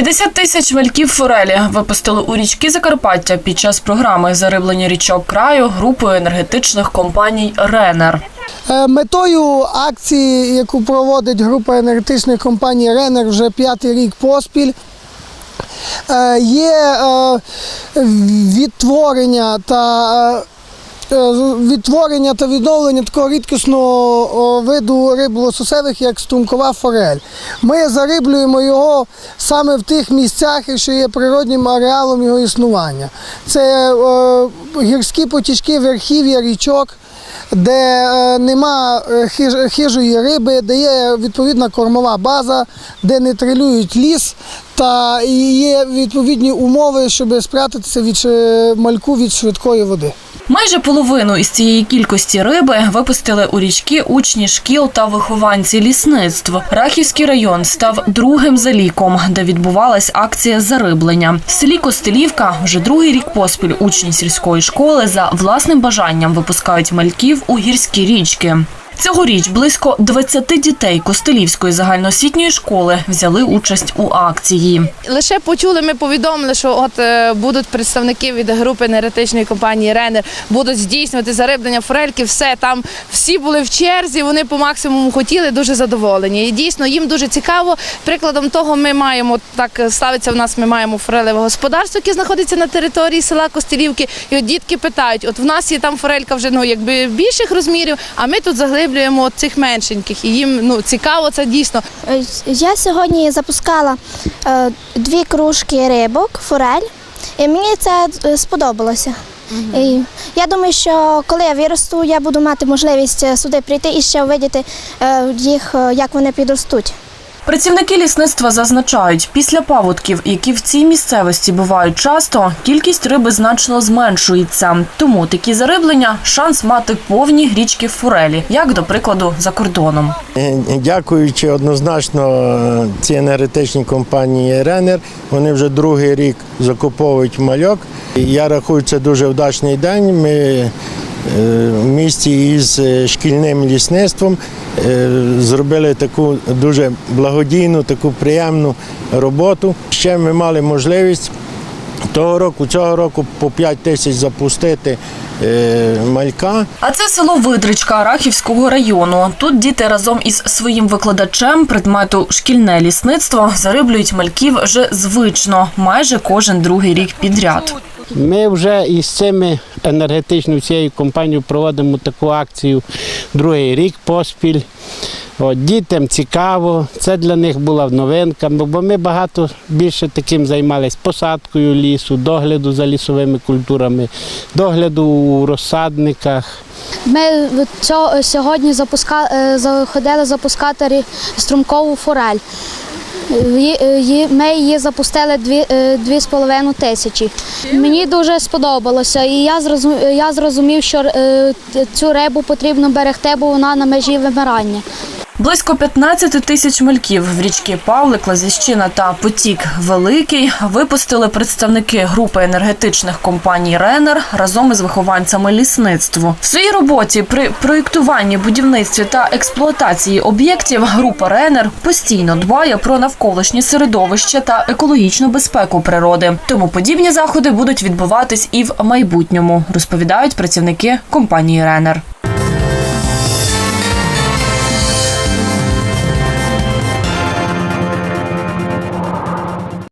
50 тисяч мальків форелі випустили у річки Закарпаття під час програми зариблення річок краю групою енергетичних компаній Ренер. Е, Метою акції, яку проводить група енергетичної компанії Ренер вже п'ятий рік поспіль, е, є е, відтворення та відтворення та відновлення такого рідкісного виду риб лососевих, як струмкова форель. Ми зариблюємо його саме в тих місцях, що є природнім ареалом його існування. Це е, гірські потічки верхів'я річок де е, нема е, хижої риби, де є відповідна кормова база, де не трилюють ліс, та є відповідні умови, щоб спрятатися від мальку від швидкої води. Майже половину із цієї кількості риби випустили у річки учні шкіл та вихованці лісництв. Рахівський район став другим за ліком, де відбувалась акція зариблення. В селі Костелівка вже другий рік поспіль учні сільської школи за власним бажанням випускають мальків у гірські річки. Цьогоріч близько 20 дітей Костелівської загальноосвітньої школи взяли участь у акції. Лише почули, ми повідомили, що от е, будуть представники від групи енергетичної компанії Ренер, будуть здійснювати зариблення форельки. Все там всі були в черзі. Вони по максимуму хотіли, дуже задоволені. І дійсно їм дуже цікаво. Прикладом того, ми маємо так ставиться в нас. Ми маємо форелеве господарство, яке знаходиться на території села Костелівки. І от дітки питають: от в нас є там форелька вже ну якби більших розмірів, а ми тут заглиблюємо от цих меншеньких. І їм ну цікаво це дійсно. Е, Я сьогодні запускала е, дві кружки рибок, форель, і мені це сподобалося. сподобалося. І я думаю, що коли я виросту, я буду мати можливість е, сюди прийти і ще увидіти е, їх, е, як вони підростуть. Працівники лісництва зазначають, після паводків, які в цій місцевості бувають часто, кількість риби значно зменшується. Тому такі зариблення шанс мати повні річки форелі, як до прикладу за кордоном. Е, Дякуючи однозначно е, цій енергетичній компанії Ренер, вони вже другий рік закуповують мальок. Я рахую, це дуже вдачний день. Ми в місті із е, шкільним лісництвом е, зробили таку дуже благодійну, таку приємну роботу. Ще ми мали можливість того року, цього року по 5 тисяч запустити е, малька. А це село Видричка Рахівського району. Тут діти разом із своїм викладачем предмету шкільне лісництво зариблюють мальків вже звично, майже кожен другий рік підряд. Ми вже із цими енергетичною цією компанією проводимо таку акцію другий рік поспіль. От, дітям цікаво, це для них була новинка, бо ми багато більше таким займалися посадкою лісу, догляду за лісовими культурами, догляду у розсадниках. Ми цього, сьогодні запуска, е, заходили запускати струмкову форель. Її- е, Ми її запустили дві, е, тисячі. Мені дуже сподобалося, і я зрозумів, що е, цю рибу потрібно берегти, бо вона на межі вимирання. Близько 15 тисяч мальків в річки Павлик, Лазіщина та Потік Великий випустили представники групи енергетичних компаній Ренер разом із вихованцями лісництву. В своїй роботі при проєктуванні, будівництві та експлуатації об'єктів група Ренер постійно дбає про навколишнє середовище та екологічну безпеку природи. Тому подібні заходи будуть відбуватись і в майбутньому, розповідають працівники компанії Ренер.